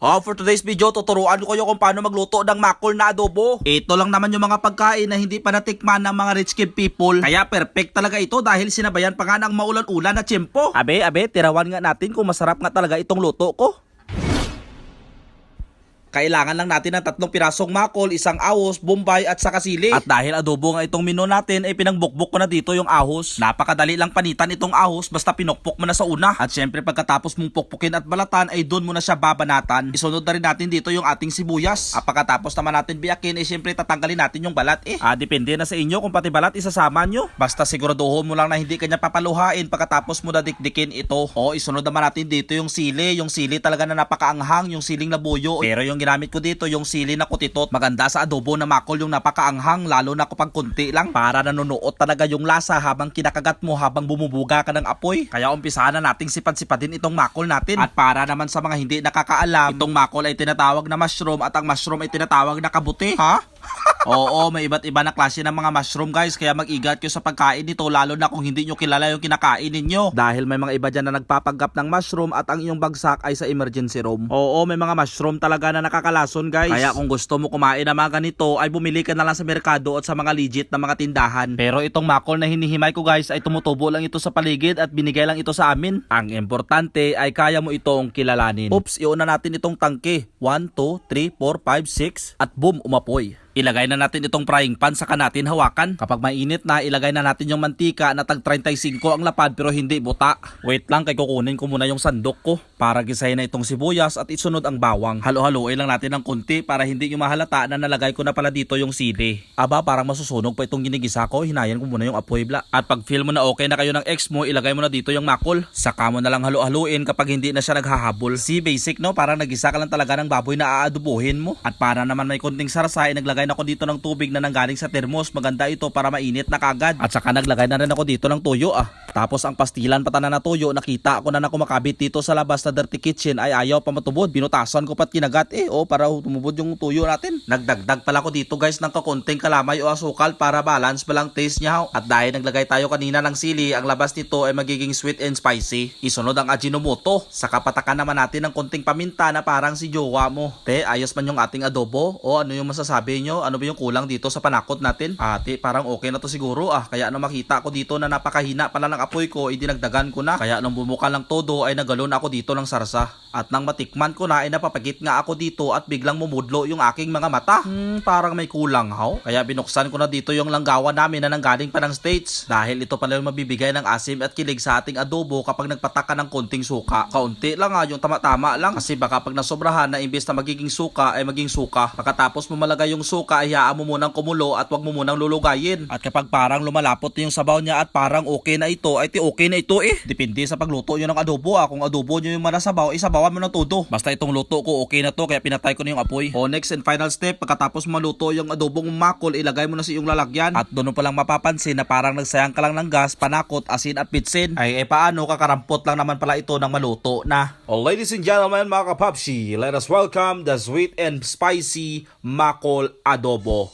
Oh, for today's video, tuturuan ko kayo kung paano magluto ng makol na adobo. Ito lang naman yung mga pagkain na hindi pa natikman ng mga rich kid people. Kaya perfect talaga ito dahil sinabayan pa nga ng maulan-ulan na tiyempo. Abe, abe, tirawan nga natin kung masarap nga talaga itong luto ko. Kailangan lang natin ng tatlong pirasong makol, isang ahos, bombay at saka sili. At dahil adobo nga itong menu natin, ay pinangbukbok ko na dito yung ahos. Napakadali lang panitan itong ahos basta pinokpok mo na sa una. At syempre pagkatapos mong pukpukin at balatan ay doon mo na siya babanatan. Isunod na rin natin dito yung ating sibuyas. At pagkatapos naman natin biyakin ay syempre tatanggalin natin yung balat eh. Ah, depende na sa inyo kung pati balat isasama nyo. Basta siguraduhin mo lang na hindi kanya papaluhain pagkatapos mo na dikdikin ito. O isunod naman natin dito yung sili. Yung sili talaga na napakaanghang, yung siling labuyo. Pero yung ginamit ko dito yung sili na kutitot. Maganda sa adobo na makol yung napakaanghang lalo na kapag kunti lang para nanunuot talaga yung lasa habang kinakagat mo habang bumubuga ka ng apoy. Kaya umpisahan na nating sipad-sipadin itong makol natin. At para naman sa mga hindi nakakaalam, itong makol ay tinatawag na mushroom at ang mushroom ay tinatawag na kabuti. Ha? Oo, may iba't iba na klase ng mga mushroom guys, kaya mag-igat kayo sa pagkain nito lalo na kung hindi nyo kilala yung kinakain ninyo. Dahil may mga iba dyan na nagpapaggap ng mushroom at ang iyong bagsak ay sa emergency room. Oo, may mga mushroom talaga na nakakalason guys. Kaya kung gusto mo kumain ng mga ganito, ay bumili ka na lang sa merkado at sa mga legit na mga tindahan. Pero itong makol na hinihimay ko guys ay tumutubo lang ito sa paligid at binigay lang ito sa amin. Ang importante ay kaya mo itong kilalanin. Oops, iuna natin itong tangke. 1, 2, 3, 4, 5, 6 at boom, umapoy. Ilagay na natin itong frying pan saka natin hawakan. Kapag mainit na, ilagay na natin yung mantika na tag 35 ang lapad pero hindi buta. Wait lang, kay kukunin ko muna yung sandok ko para gisahin na itong sibuyas at isunod ang bawang. Halo-haloy lang natin ng konti para hindi nyo mahalata na nalagay ko na pala dito yung sili. Aba, parang masusunog pa itong ginigisa ko. Hinayan ko muna yung apoy bla. At pag feel mo na okay na kayo ng ex mo, ilagay mo na dito yung makol. Saka mo na lang halo-haluin kapag hindi na siya naghahabol. Si basic no, parang nagisa ka lang talaga ng baboy na aadubuhin mo. At para naman may konting sarsa, ay naglagay na ako dito ng tubig na nanggaling sa termos. Maganda ito para mainit na kagad. At saka naglagay na rin ako dito ng tuyo ah. Tapos ang pastilan pata na tuyo, nakita ko na na kumakabit dito sa labas na dirty kitchen ay ayaw pa matubod. Binutasan ko pat kinagat eh. Oh, para tumubod yung tuyo natin. Nagdagdag pala ko dito guys ng kakonting kalamay o asukal para balance pa lang taste niya. At dahil naglagay tayo kanina ng sili, ang labas nito ay magiging sweet and spicy. Isunod ang Ajinomoto. Saka patakan naman natin ng konting paminta na parang si jowa mo. Te, ayos man yung ating adobo? O ano yung masasabi nyo? Ano ba yung kulang dito sa panakot natin? Ate, parang okay na to siguro ah. Kaya nung makita ko dito na napakahina pala ng apoy ko, idinagdagan ko na. Kaya nung bumuka lang todo ay nagalon ako dito ng sarsa. At nang matikman ko na ay napapagit nga ako dito at biglang mumudlo yung aking mga mata. Hmm, parang may kulang haw. Kaya binuksan ko na dito yung langgawan namin na nanggaling pa ng States. Dahil ito pala yung mabibigay ng asim at kilig sa ating adobo kapag nagpatak ka ng konting suka. Kaunti lang ha, yung tama-tama lang. Kasi baka pag nasobrahan na imbes na magiging suka ay maging suka. Pagkatapos mo malagay yung suka ay hayaan mo munang kumulo at wag mo munang lulugayin. At kapag parang lumalapot yung sabaw niya at parang okay na ito, ay ti okay na ito eh. Depende sa pagluto nyo ng adobo ah. Kung adobo nyo yung manasabaw, isabawan mo na todo. Basta itong luto ko okay na to kaya pinatay ko na yung apoy. O next and final step, pagkatapos maluto yung adobong makol, ilagay mo na sa iyong lalagyan. At doon palang mapapansin na parang nagsayang ka lang ng gas, panakot, asin at pitsin. Ay eh paano, kakarampot lang naman pala ito ng maluto na. Oh, ladies and gentlemen, mga kapapsi, let us welcome the sweet and spicy makol adobo.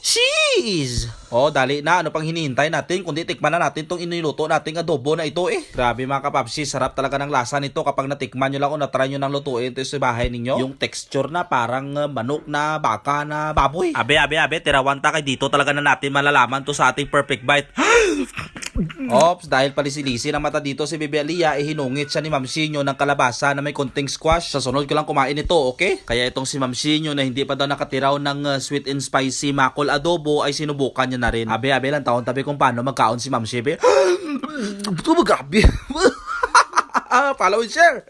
Cheese! Oh, dali na. Ano pang hinihintay natin? Kundi tikman na natin tong iniluto nating adobo na ito eh. Grabe mga kapapsi, sarap talaga ng lasa nito kapag natikman nyo lang o natry nyo ng lutuin ito sa bahay ninyo. Yung texture na parang uh, manok na baka na baboy. Abe, abe, abe, tirawanta kay dito talaga na natin malalaman to sa ating perfect bite. Ops, dahil palisilisi ng mata dito si Bebe Alia, eh hinungit siya ni Ma'am Sinyo ng kalabasa na may konting squash. Sa sunod ko lang kumain ito, okay? Kaya itong si Ma'am Sinyo na hindi pa daw nakatiraw ng uh, sweet and spicy makol adobo ay sinubukan niya na rin. Abe, abe lang taon tabi kung paano magkaon si Ma'am Shebe. Ito grabe. Follow and share.